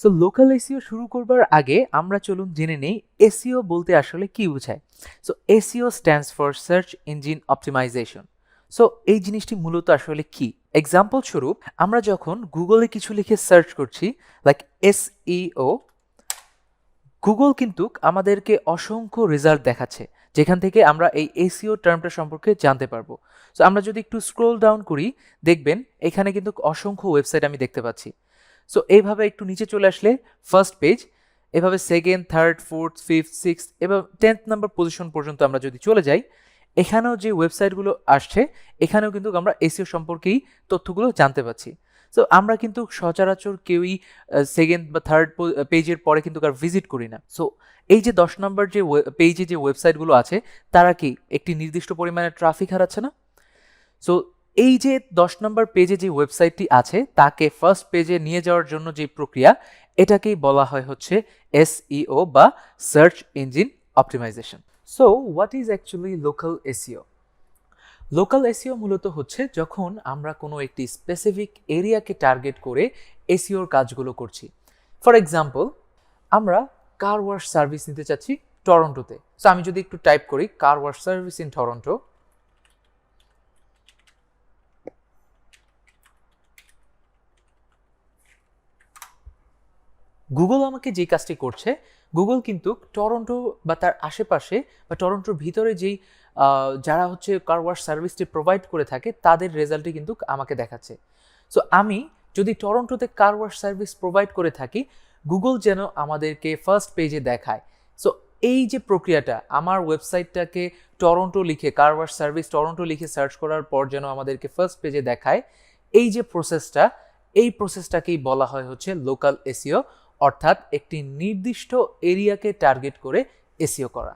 So local SEO শুরু করবার আগে আমরা চলুন জেনে নেই এসিও বলতে আসলে কি বোঝায়। So SEO stands for search engine optimization so এই জিনিসটি মূলত আসলে কি? এক্সাম্পল স্বরূপ, আমরা যখন গুগলে কিছু লিখে সার্চ করছি লাইক এসইও গুগল কিন্তু আমাদেরকে অসংখ্য রেজাল্ট দেখাচ্ছে, যেখান থেকে আমরা এই এসিও টার্মটা সম্পর্কে জানতে পারব। সো আমরা যদি একটু স্ক্রোল ডাউন করি, দেখবেন এখানে কিন্তু অসংখ্য ওয়েবসাইট আমি দেখতে পাচ্ছি। সো এইভাবে একটু নিচে চলে আসলে ফার্স্ট পেজ এভাবে second third fourth fifth six এবং টেন্থ নাম্বার পজিশন পর্যন্ত আমরা যদি চলে যাই, এখানেও যে ওয়েবসাইটগুলো আসছে, এখানেও কিন্তু আমরা এসিও সম্পর্কেই তথ্যগুলো জানতে পাচ্ছি সো আমরা কিন্তু সচরাচর কেউই সেকেন্ড বা থার্ড পেজের পরে কিন্তু আর ভিজিট করি না। সো এই যে দশ নম্বর যে পেজে যে ওয়েবসাইটগুলো আছে, তারা কি একটি নির্দিষ্ট পরিমাণে ট্রাফিক হারাচ্ছে না? সো এই যে দশ নম্বর পেজে যে ওয়েবসাইটটি আছে, তাকে ফার্স্ট পেজে নিয়ে যাওয়ার জন্য যে প্রক্রিয়া, এটাকেই বলা হয় হচ্ছে এসইও বা search engine optimization so what is actually local SEO local SEO মূলত হচ্ছে যখন আমরা কোনো একটি স্পেসিফিক এরিয়াকে টার্গেট করে এসিওর কাজগুলো করছি। ফর এক্সাম্পল আমরা কার ওয়াশ সার্ভিস নিতে চাচ্ছি টরন্টোতে সো আমি যদি একটু টাইপ করি car wash service in Toronto Google আমাকে যে কাজটি করছে গুগল কিন্তু টরন্টো বা তার আশেপাশে বা টরন্টোর ভিতরে যেই যারা হচ্ছে কার ওয়াশ সার্ভিসটি প্রোভাইড করে থাকে, তাদের রেজাল্টই কিন্তু আমাকে দেখাচ্ছে। সো আমি যদি টরন্টোতে কার ওয়াশ সার্ভিস প্রোভাইড করে থাকি গুগল যেন আমাদেরকে ফার্স্ট পেজে দেখায়। সো এই যে প্রক্রিয়াটা, আমার ওয়েবসাইটটাকে টরন্টো লিখে কার ওয়াশ সার্ভিস টরন্টো লিখে সার্চ করার পর যেন আমাদেরকে ফার্স্ট পেজে দেখায়, এই যে প্রসেসটা এই প্রসেসটাকেই বলা হয় হচ্ছে লোকাল এসিও অর্থাৎ একটি নির্দিষ্ট এরিয়াকে টার্গেট করে এসিও করা।